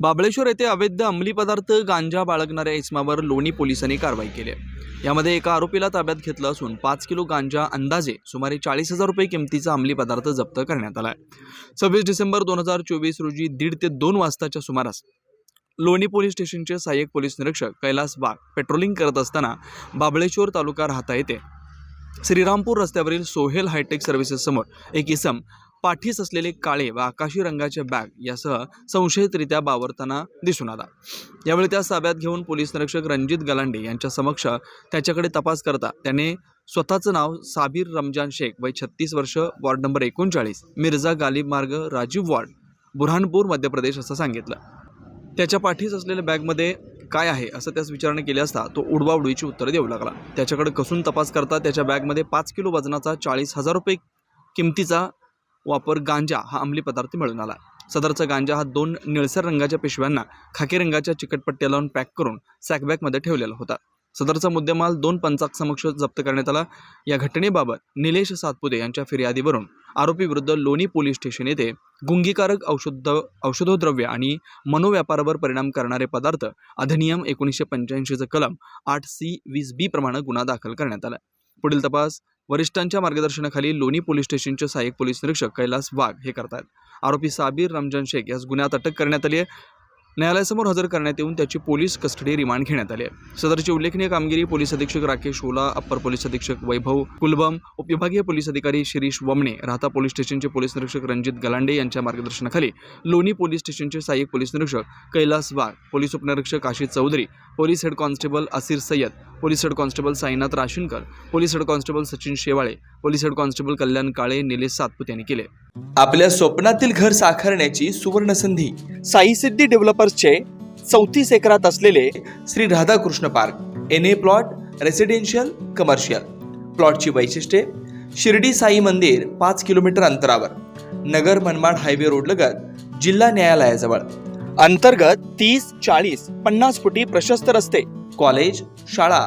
बाबळेश्वर येथे अवैध अंमली पदार्थ गांजा बाळगणाऱ्या इसमावर लोणी पोलिसांनी कारवाई केली आहे. यामध्ये एका आरोपीला ताब्यात घेतलं असून पाच किलो गांजा अंदाजे सुमारे चाळीस हजार रुपये किमतीचा अंमली पदार्थ जप्त करण्यात आला आहे सव्वीस डिसेंबर दोन हजार चोवीस रोजी दीड ते दोन वाजताच्या सुमारास लोणी पोलीस स्टेशनचे सहाय्यक पोलीस निरीक्षक कैलास बाग पेट्रोलिंग करत असताना बाबळेश्वर तालुका राहता येते श्रीरामपूर रस्त्यावरील सोहेल हायटेक सर्व्हिसेससमोर एक इसम पाठीस असलेले काळे व आकाशी रंगाचे बॅग यासह संशयितरित्या बावरताना दिसून आला. यावेळी त्या ताब्यात घेऊन पोलीस निरीक्षक रणजित गलांडे यांच्या समक्ष त्याच्याकडे तपास करता त्याने स्वतःचं नाव साबीर रमजान शेख वय छत्तीस वर्ष वॉर्ड नंबर एकोणचाळीस मिर्झा गालिब मार्ग राजीव वॉर्ड बुरहानपूर मध्य प्रदेश असं सांगितलं. त्याच्या पाठीस असलेल्या बॅगमध्ये काय आहे असं त्यास विचारणा केली असता तो उडवाउडवीची उत्तरं देऊ लागला. त्याच्याकडे कसून तपास करता त्याच्या बॅगमध्ये पाच किलो वजनाचा चाळीस हजार रुपये किमतीचा वापर गांजा हा अंमली पदार्थ मिळून आला. सदरचा गांजा हा दोन निळसर रंगाच्या पिशव्यांना खाकी रंगाच्या चिकटपट्ट्या लावून पॅक करून सॅकबॅगमध्ये ठेवलेला होता. सदरचा मुद्देमाल दोन पंचाक समक्ष जप्त करण्यात आला. या घटनेबाबत निलेश सातपुते यांच्या फिर्यादीवरून आरोपीविरुद्ध लोणी पोलीस स्टेशन येथे गुंगीकारक औषध औषधोद्रव्य आणि मनोव्यापारावर परिणाम करणारे पदार्थ अधिनियम एकोणीसशे पंच्याऐंशीचं कलम आठ सी वीस बी प्रमाणे गुन्हा दाखल करण्यात आला. पुढील तपास वरिष्ठांच्या मार्गदर्शनाखाली लोणी पोलीस स्टेशनचे सहाय्यक पोलीस निरीक्षक कैलास वाघ हे करतात आरोपी साबीर रमजान शेख यास गुन्ह्यात अटक करण्यात आली आहे. न्यायालयासमोर हजर करण्यात येऊन त्याची पोलीस कस्टडी रिमांड घेण्यात आली आहे. सदरची उल्लेखनीय कामगिरी पोलीस अधीक्षक राकेश ओला अप्पर पोलीस अधीक्षक वैभव कुलबम उपविभागीय पोलीस अधिकारी शिरीष वमणे राहता पोलीस स्टेशनचे पोलीस निरीक्षक रणजित गलांडे यांच्या मार्गदर्शनाखाली लोणी पोलीस स्टेशनचे सहाय्यक पोलीस निरीक्षक कैलास वाघ पोलीस उपनिरीक्षक Ashish Chaudhari police head constable Asir Sayyad police head constable Sainath Rashinkar police head constable Sachin Shewale police head constable Kalyan Kale Nilesh Satpute यांनी केले. आपल्या स्वप्नातील घर साकारण्याची सुवर्ण संधी साई सिद्धी डेव्हलपर्सचे चौतीस एकरात असलेले Shri Radhakrishna park N A plot residential commercial प्लॉटची वैशिष्ट्ये शिर्डी साई मंदिर पाच किलोमीटर अंतरावर नगर मनमाड हायवे रोड लगत जिल्हा न्यायालयाजवळ. अंतर्गत तीस चाळीस पन्नास फुटी प्रशस्त रस्ते कॉलेज शाळा